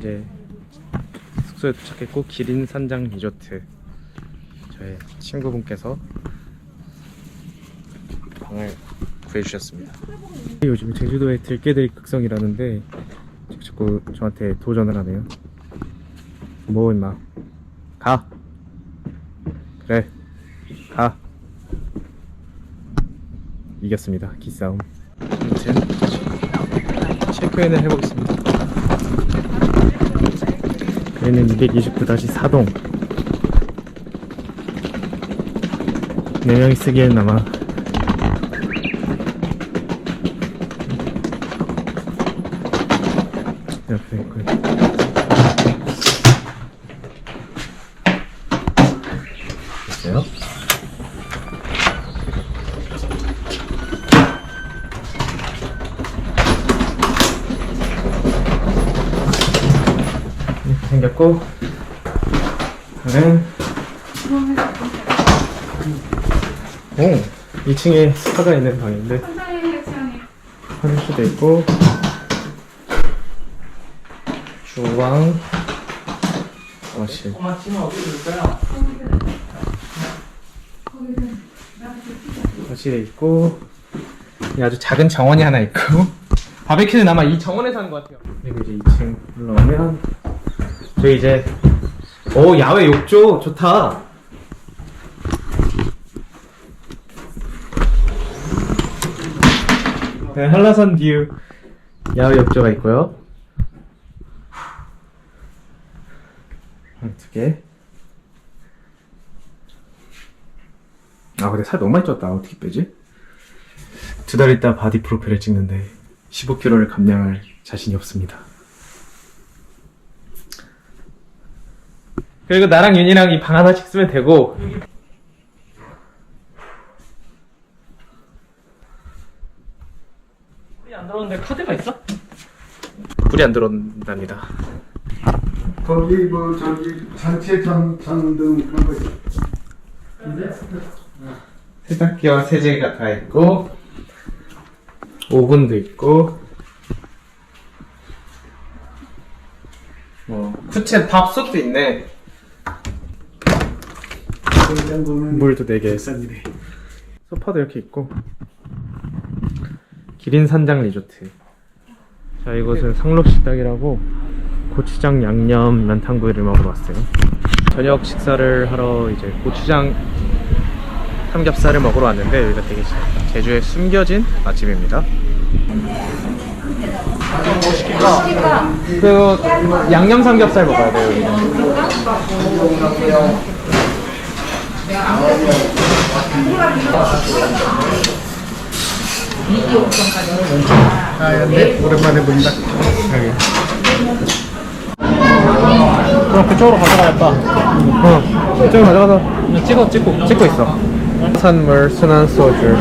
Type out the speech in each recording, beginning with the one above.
이제 숙소에 도착했고 기린 산장 리조트. 저의 친구분께서 방을 구해주셨습니다. 요즘 제주도에 들깨들이 극성이라는데 자꾸 저한테 도전을 하네요. 뭐 임마? 가! 그래 가! 이겼습니다. 기싸움. 아무튼 체크인을 해보겠습니다 여기는 229-4동 4명이 쓰기엔 아마 옆에 있고요 됐어요? 생겼고 저는 오 2층에 스파가 있는 방인데 화장실도 있고 주방 거실. 거실에 있고 이 아주 작은 정원이 하나 있고. 바베큐는 아마 이 정원에서 하는 것 같아요. 그리고 이제 2층 올라오면 저희 이제 오 야외 욕조? 좋다. 네, 한라산 뷰. 야외 욕조가 있고요. 두 개. 아 근데 살 너무 많이 쪘다. 어떻게 빼지? 두 달 있다 바디 프로필을 찍는데 15kg를 감량할 자신이 없습니다 그리고 나랑 윤이랑 이 방 하나씩 쓰면 되고. 불이 안 들어오는데 카드가 있어? 불이 안 들어온답니다. 거기 뭐 저기 전체 전 전등 그런 거 있어. 세탁기와 세제가 다 있고 오븐도 있고. 뭐 쿠첸 밥솥도 있네 보면 물도 4개. 비싼 일에. 소파도 이렇게 있고. 기린 산장 리조트. 자 이곳은 상록식당이라고 고추장 양념 면탕구이를 먹으러 왔어요. 저녁 식사를 하러 이제 고추장 삼겹살을 먹으러 왔는데 여기가 되게 제주의 숨겨진 맛집입니다. 그 양념 삼겹살 먹어야 돼요 여기는 아, 오랜만에 본다. 그럼 그쪽으로 가져가야겠다. 어, 그쪽으로 가져가서 찍어, 찍고, 찍고 있어. 산물 순한 소주.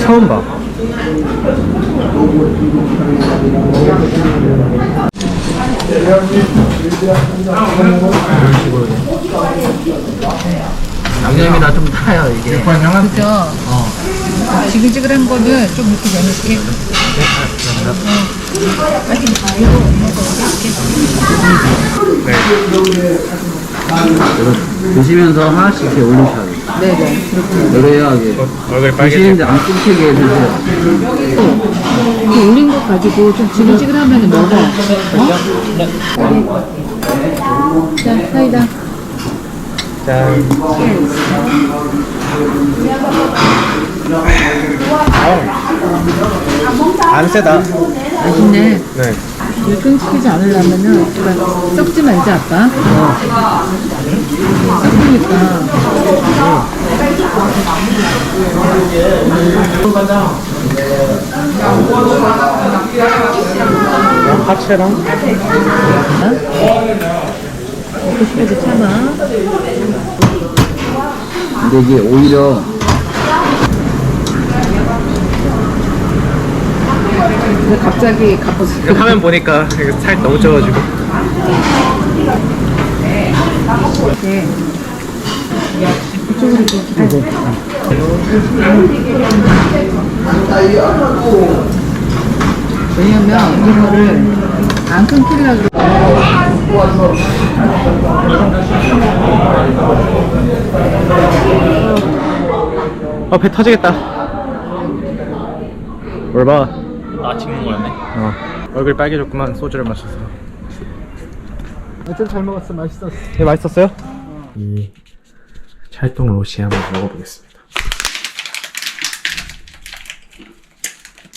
처음 봐. 양념이나 좀 타요 이게. 그죠? 어. 지글지글한 거는 좀 이렇게 내놓을게. 드시면서 하나씩 이렇게 올리셔야 돼요. 네네. 그렇게. 그래야 이게 얼굴 드시는데 안 끊기게 드세요. 그 올린 거 가지고 좀 지글지글하면 먹어. 어? 자, 사이다. 짠. 안 세다. 맛있네. 네. 이걸 끊기지 않으려면은 그러니까 썩지 말자 아까. 썩으니까. 어, 하체랑 먹고 싶어도 참아. 근데 이게 오히려 근데 갑자기 가pos어. 그 화면 보니까 이거 살 너무 쪄가지고. 이렇게. 이쪽으로 좀. 왜냐면 이거를 안 끊기려고 어, 배 터지겠다. 뭘 봐. 아, 찍는 거였네? 어. 얼굴 빨개졌구만, 소주를 마셔서. 하여튼 잘 먹었어 맛있었어 네, 맛있었어요? 이 찰동 로시 한번 먹어보겠습니다.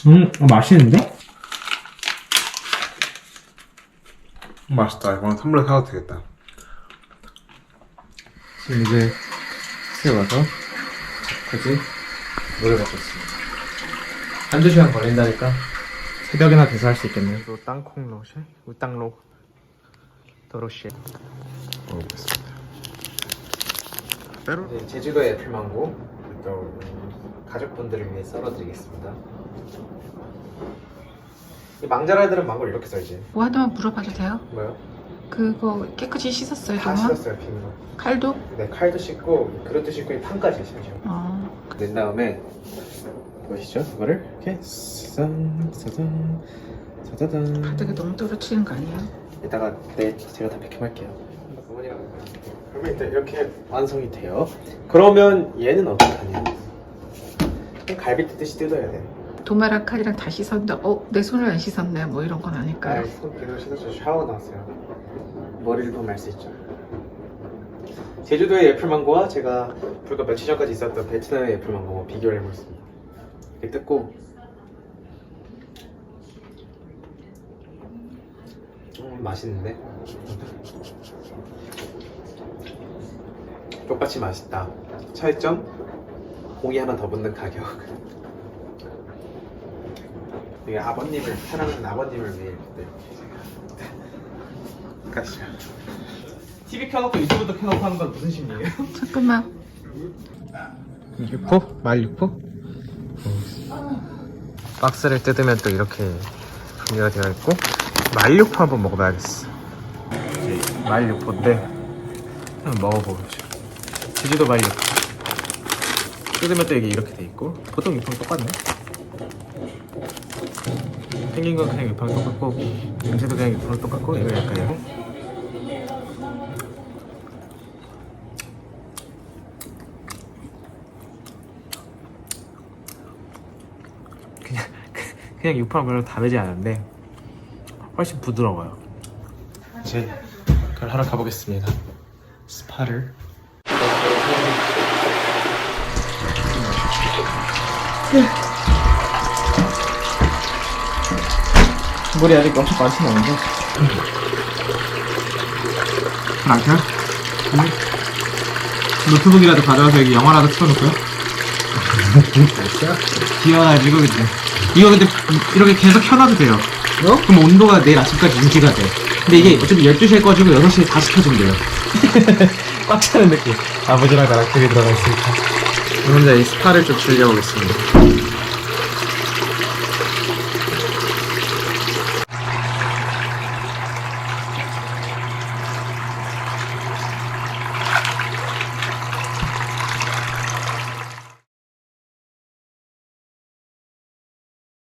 음, 어, 맛있는데? 맛있다. 이건 선물로 사도 되겠다. 지금 이제 집에 와서 저까지 물을 먹고 있습니다. 한두 시간 걸린다니까 새벽이나 돼서 할수 있겠네요. 또 땅콩 로시, 우땅로, 도로시. 먹어보겠습니다. 네, 제주도의 애플망고 또 가족분들을 위해 썰어드리겠습니다. 이 망자라들은 망고를 이렇게 썰지. 뭐 하나만 물어봐도 돼요? 뭐요? 그거 깨끗이 씻었어요 다 동안? 씻었어요, 빈거. 칼도? 네, 칼도 씻고 그릇도 씻고 이 판까지 심지어. 어. 낸 다음에 보이시죠? 이거를 이렇게 싸잔 싸잔 싸자잔 되게 너무 떨어뜨리는 거 아니에요? 이따가 네 제가 다 어머니가 그러면 일단 이렇게 완성이 돼요. 그러면 얘는 어떡하냐? 갈비 뜯듯이 뜯어야 돼. 도마랑 칼이랑 다 씻었는데 어? 내 손을 안 씻었네. 뭐 이런 건 아닐까요? 아, 손 비누 씻어서 샤워 나왔어요. 머리를 알수 있죠. 제주도의 애플망고와 제가 불과 며칠 전까지 있었던 베트남의 애플망고 비교를 해보겠습니다. 이렇게 뜯고. 음, 맛있는데? 똑같이 맛있다 차이점? 고기 하나 더 붙는 가격 이게 아버님을 사랑하는 아버님을 위해 네. 가시죠 TV 켜놓고 유튜브도 켜놓고 하는 건 무슨 심리예요? 잠깐만 육포? 말 육포? 박스를 뜯으면 또 이렇게 준비가 되어 있고 말 육포 한번 먹어봐야겠어 말 육포인데 한번 먹어보죠 제주도 말 육포 뜯으면 또 이게 이렇게 돼 있고 보통 육포랑 똑같네 생긴 건 그냥 육포랑 똑같고 냄새도 그냥 육포랑 똑같고 이거 약간 이거 그냥 그냥 육포랑 별로 다르지 않은데 훨씬 부드러워요. 이제 그걸 하러 가보겠습니다. 스파를. 물이 아직 엄청 많진 않은데. 남편? 노트북이라도 가져와서 여기 영화라도 틀어놓고요. 귀여워가지고 근데 이거 근데 이렇게 계속 켜놔도 돼요 그럼 온도가 내일 아침까지 유지가 돼 근데 이게 어차피 12시에 꺼지고 6시에 다시 켜진대요 꽉 차는 느낌. 아버지랑 나랑 크게 들어가 있으니까. 혼자 이 스파를 좀 즐겨보겠습니다